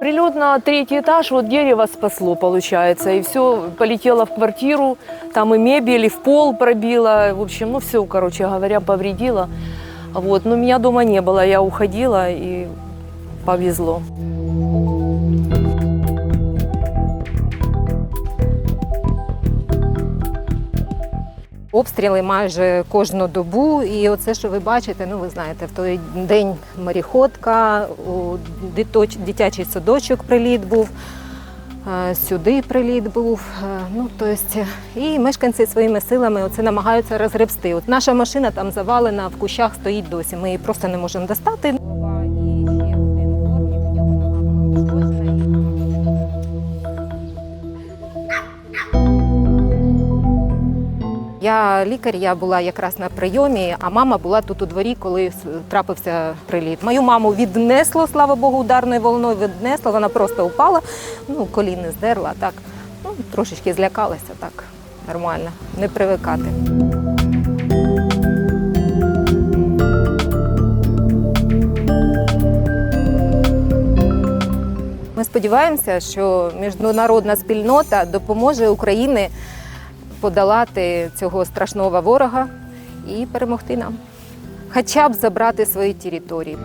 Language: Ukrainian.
Прилет на третий этаж, вот дерево спасло, получается, и все полетело в квартиру, там и мебель, и в пол пробило, в общем, ну все, короче говоря, повредило. Вот, но меня дома не было, я уходила и повезло. Обстріли майже кожну добу, і оце, що ви бачите, ну ви знаєте, в той день моріходка, у дитячий садочок приліт був, е, сюди приліт був. е, Ну, то есть, і мешканці своїми силами оце намагаються розгребсти. От наша машина там завалена, в кущах стоїть досі. Ми її просто не можемо достати. Я лікар, я була якраз на прийомі, а мама була тут у дворі, коли трапився приліт. Мою маму віднесло, слава Богу, ударною волною віднесло. Вона просто упала, ну коліни здерла. Так, ну трошечки злякалася, так нормально, не привикати. Ми сподіваємося, що міжнародна спільнота допоможе Україні подолати цього страшного ворога і перемогти нам. Хоча б забрати свої території.